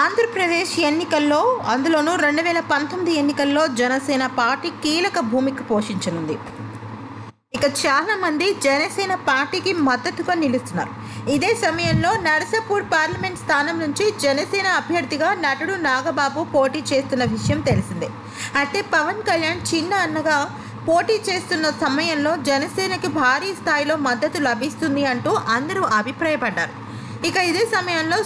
ఆంధ్రప్రదేశ్ ఎన్నికల్లో అందులోనూ రెండు వేల పంతొమ్మిది ఎన్నికల్లో జనసేన పార్టీ కీలక భూమిక పోషించనుంది. ఇక చాలామంది జనసేన పార్టీకి మద్దతుగా నిలుస్తున్నారు. ఇదే సమయంలో నరసపూర్ పార్లమెంట్ స్థానం నుంచి జనసేన అభ్యర్థిగా నటుడు నాగబాబు పోటీ చేస్తున్న విషయం తెలిసిందే. అయితే పవన్ కళ్యాణ్ చిన్న అన్నగా పోటీ చేస్తున్న సమయంలో జనసేనకి భారీ స్థాయిలో మద్దతు లభిస్తుంది అంటూ అందరూ అభిప్రాయపడ్డారు. ఇక ఇదే సమయంలో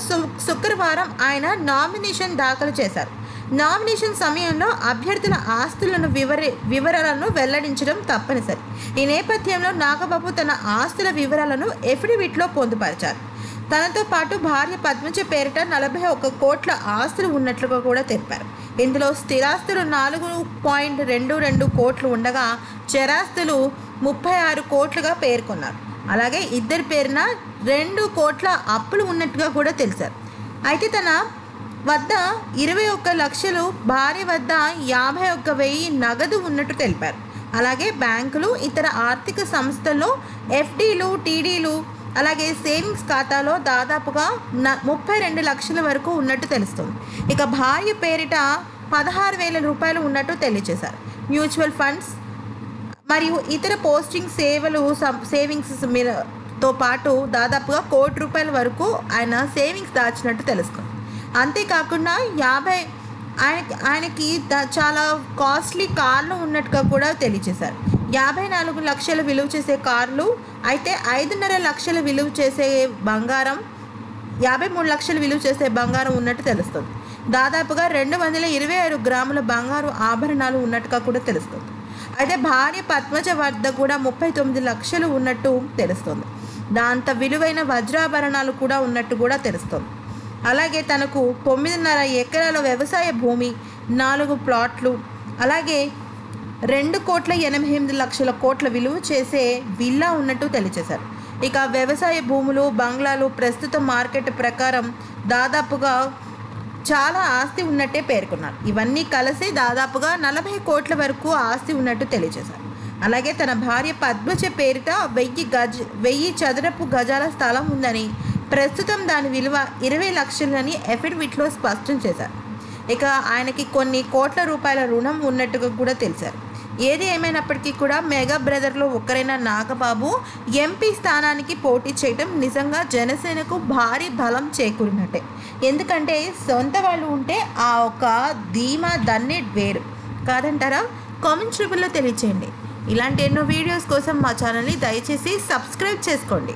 శుక్రవారం ఆయన నామినేషన్ దాఖలు చేశారు. నామినేషన్ సమయంలో అభ్యర్థుల ఆస్తులను వివరే వివరాలను వెల్లడించడం తప్పనిసరి. ఈ నేపథ్యంలో నాగబాబు తన ఆస్తుల వివరాలను ఎఫిడవిట్లో పొందుపరిచారు. తనతో పాటు భార్య పద్మజ పేరిట నలభై ఒక్క కోట్ల ఆస్తులు ఉన్నట్లుగా కూడా తెలిపారు. ఇందులో స్థిరాస్తులు నాలుగు పాయింట్ రెండు రెండు కోట్లు ఉండగా చరాస్తులు ముప్పై ఆరు కోట్లుగా పేర్కొన్నారు. అలాగే ఇద్దరి పేరున రెండు కోట్ల అప్పులు ఉన్నట్టుగా కూడా తెలిసారు. అయితే తన వద్ద ఇరవై ఒక్క లక్షలు భార్య వద్ద యాభై ఒక్క వెయ్యి నగదు ఉన్నట్టు తెలిపారు. అలాగే బ్యాంకులు ఇతర ఆర్థిక సంస్థల్లో ఎఫ్డీలు టీడీలు అలాగే సేవింగ్స్ ఖాతాలో దాదాపుగా న ముప్పై రెండు లక్షల వరకు ఉన్నట్టు తెలుస్తుంది. ఇక భార్య పేరిట పదహారు వేల రూపాయలు ఉన్నట్టు తెలియజేశారు మ్యూచువల్ ఫండ్స్ మరియు ఇతర పోస్టింగ్ సేవలు సేవింగ్స్ మీద- తో పాటు దాదాపుగా కోటి రూపాయల వరకు ఆయన సేవింగ్స్ దాచినట్టు తెలుస్తుంది. అంతేకాకుండా యాభై ఆయన ఆయనకి ద- చాలా కాస్ట్లీ కార్లు ఉన్నట్టుగా కూడా తెలియజేశారు యాభై నాలుగు లక్షల విలువ చేసే కార్లు అయితే ఐదున్నర లక్షల విలువ చేసే బంగారం యాభై మూడు లక్షలు విలువ చేసే బంగారం ఉన్నట్టు తెలుస్తుంది. దాదాపుగా రెండు వందల ఇరవై ఆరు గ్రాముల బంగారు ఆభరణాలు ఉన్నట్టుగా కూడా తెలుస్తుంది. అయితే భార్య పద్మజ వద్ద కూడా ముప్పై తొమ్మిది లక్షలు ఉన్నట్టు తెలుస్తుంది. దాంత విలువైన వజ్రాభరణాలు కూడా ఉన్నట్టు కూడా తెలుస్తుంది. అలాగే తనకు తొమ్మిదిన్నర ఎకరాల వ్యవసాయ భూమి నాలుగు ప్లాట్లు అలాగే రెండు కోట్ల ఎనభై ఎనిమిది లక్షల కోట్ల విలువ చేసే విల్లా ఉన్నట్టు తెలియజేశారు ఇక వ్యవసాయ భూములు బంగ్లాలు ప్రస్తుత మార్కెట్ ప్రకారం దాదాపుగా చాలా ఆస్తి ఉన్నట్టే పేర్కొన్నారు. ఇవన్నీ కలిసి దాదాపుగా నలభై కోట్ల వరకు ఆస్తి ఉన్నట్టు తెలియజేశారు. అలాగే తన భార్య పద్మజ పేరిట వెయ్యి గజ వెయ్యి చదరపు గజాల స్థలం ఉందని ప్రస్తుతం దాని విలువ ఇరవై లక్షలని ఎఫిడవిట్లో స్పష్టం చేశారు. ఇక ఆయనకి కొన్ని కోట్ల రూపాయల రుణం ఉన్నట్టుగా కూడా తెలిసారు ఏది ఏమైనప్పటికీ కూడా మెగా బ్రదర్లో ఒకరైన నాగబాబు ఎంపీ స్థానానికి పోటీ చేయడం నిజంగా జనసేనకు భారీ బలం చేకూరినట్టే. ఎందుకంటే సొంత వాళ్ళు ఉంటే ఆ ఒక ధీమా దన్నెట్ వేరు. కాదంటారా? కామెంట్ రూపంలో తెలియచేయండి. ఇలాంటి ఎన్నో వీడియోస్ కోసం మా ఛానల్ని దయచేసి సబ్స్క్రైబ్ చేసుకోండి.